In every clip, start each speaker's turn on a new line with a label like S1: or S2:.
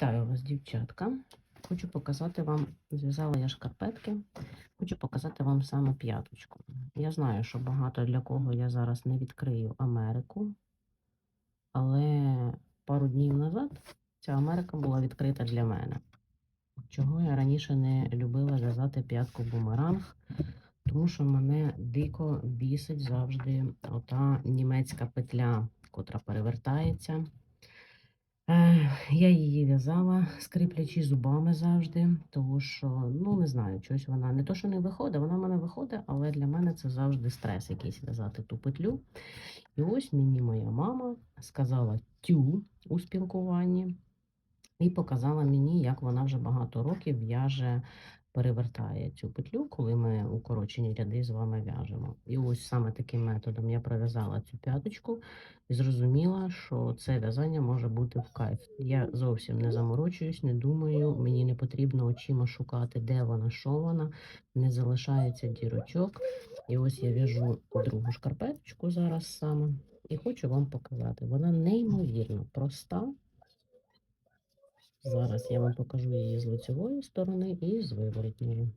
S1: Вітаю вас, дівчатка. Хочу показати вам, зв'язала я шкарпетки, хочу показати вам саме п'яточку. Я знаю, що багато для кого я зараз не відкрию Америку, але пару днів назад ця Америка була відкрита для мене. Чого я раніше не любила в'язати п'ятку бумеранг, тому що мене дико бісить завжди ота німецька петля, котра перевертається. Я її в'язала, скріплячи зубами завжди, тому що, ну не знаю, щось вона не то, що не виходить, вона в мене виходить, але для мене це завжди стрес якийсь в'язати ту петлю. І ось мені моя мама сказала тю у спілкуванні і показала мені, як вона вже багато років в'яже, перевертає цю петлю, коли ми укорочені ряди з вами в'яжемо. І ось саме таким методом я пров'язала цю п'яточку і зрозуміла, що це в'язання може бути в кайф. Я зовсім не заморочуюсь, не думаю, мені не потрібно очима шукати, де вона, що вона, не залишається дірочок. І ось я в'яжу другу шкарпеточку зараз саме. І хочу вам показати. Вона неймовірно проста. Зараз я вам покажу її з лицевої сторони і з виворотньої.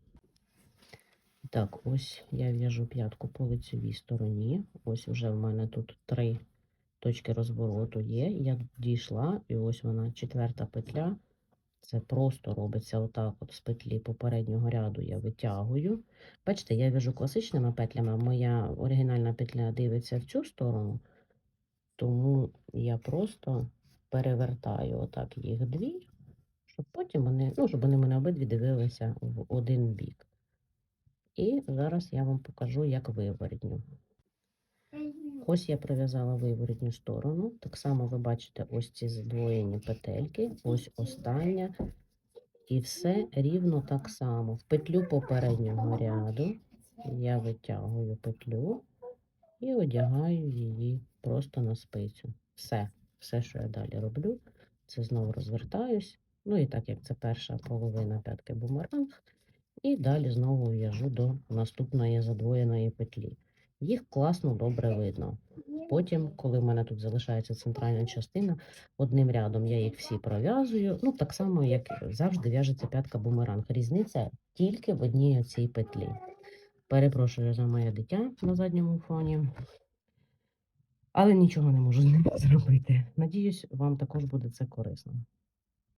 S1: Так, ось я в'яжу п'ятку по лицевій стороні. Ось вже в мене тут три точки розвороту є. Я дійшла, і ось вона четверта петля. Це просто робиться отак от з петлі попереднього ряду я витягую. Бачите, я в'яжу класичними петлями, моя оригінальна петля дивиться в цю сторону, тому я просто перевертаю отак їх дві, щоб потім вони, ну, щоб вони мене обидві дивилися в один бік. І зараз я вам покажу, як виворотню. Ось я пров'язала виворотню сторону. Так само ви бачите ось ці задвоєні петельки, ось остання. І все рівно так само. В петлю попереднього ряду я витягую петлю і одягаю її просто на спицю. Все, все, що я далі роблю, це знову розвертаюсь. Ну і так як це перша половина п'ятки бумеранг, і далі знову в'яжу до наступної задвоєної петлі. Їх класно добре видно. Потім, коли в мене тут залишається центральна частина, одним рядом я їх всі пров'язую. Ну, так само, як завжди в'яжеться п'ятка бумеранг. Різниця тільки в одній цій петлі. Перепрошую за моє дитя на задньому фоні. Але нічого не можу з ним зробити. Надіюсь, вам також буде це корисно.